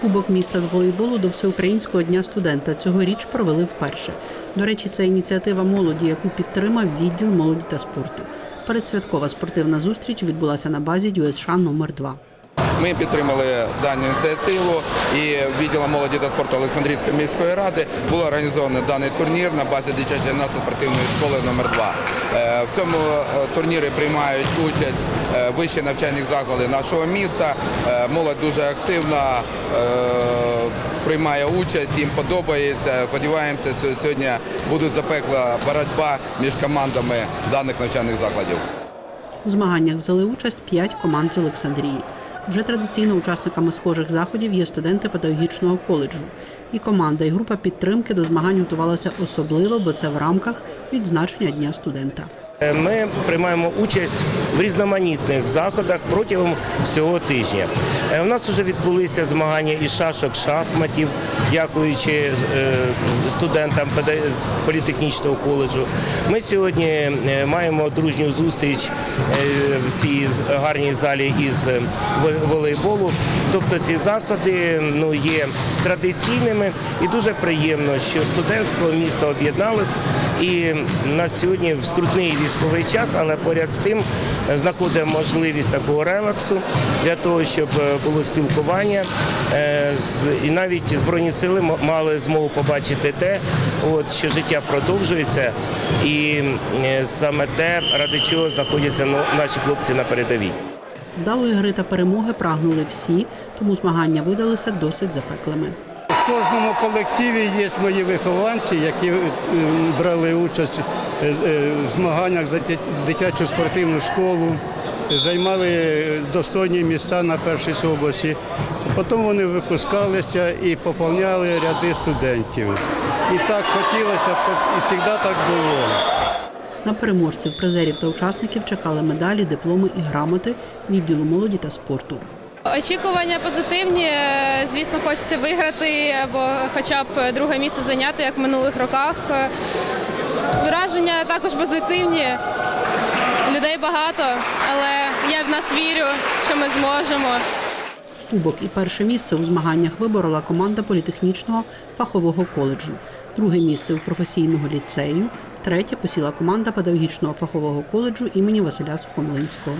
Кубок міста з волейболу до всеукраїнського дня студента цьогоріч провели вперше. До речі, це ініціатива молоді, яку підтримав відділ молоді та спорту. Передсвяткова спортивна зустріч відбулася на базі ДЮСШ номер 2 Ми підтримали дану ініціативу і відділом молоді та спорту Олександрійської міської ради було організовано даний турнір на базі дитячої спортивної школи номер 2 Е, В цьому е, турнірі приймають участь е, вищі навчальні заклади нашого міста. Молодь дуже активна приймає участь, їм подобається. Сподіваємося, що сьогодні буде запекла боротьба між командами даних навчальних закладів. У змаганнях взяли участь п'ять команд з Олександрії. Вже традиційно учасниками схожих заходів є студенти педагогічного коледжу. І команда, і група підтримки до змагань готувалася особливо, бо це в рамках відзначення Дня студента. Ми приймаємо участь в різноманітних заходах протягом всього тижня. Е, У нас вже відбулися змагання із шашок, шахматів, дякуючи е, студентам політехнічного коледжу. Ми сьогодні е, маємо дружню зустріч в цій гарній залі із волейболу. Тобто ці заходи ну, є традиційними і дуже приємно, що студентство міста об'єдналось і на сьогодні в скрутний військовий час, але поряд з тим е, знаходимо можливість такого релаксу для того, щоб е, було спілкування. Е, І навіть Збройні сили мали змогу побачити те, от, що життя продовжується, і саме те, ради чого знаходяться ну, наші хлопці на передовій. Вдалої гри та перемоги прагнули всі, тому змагання видалися досить запеклими. Кожному колективі є мої вихованці, які е, брали участь е, е, в змаганнях за дитячу спортивну школу, займали достойні місця на першій області. Потім вони випускалися і поповняли ряди студентів. І так хотілося щоб завжди так було. На переможців, призерів та учасників чекали медалі, дипломи і грамоти відділу молоді та спорту. Очікування позитивні. Е, Звісно, хочеться виграти або хоча б друге місце зайняти, як в минулих роках. Е, Враження також позитивні. Людей багато, але я в нас вірю, що ми зможемо. Кубок і перше місце у змаганнях виборола команда політехнічного фахового коледжу. Друге місце у професійного ліцею. Третє посіла команда педагогічного фахового коледжу імені Василя Сухомлинського.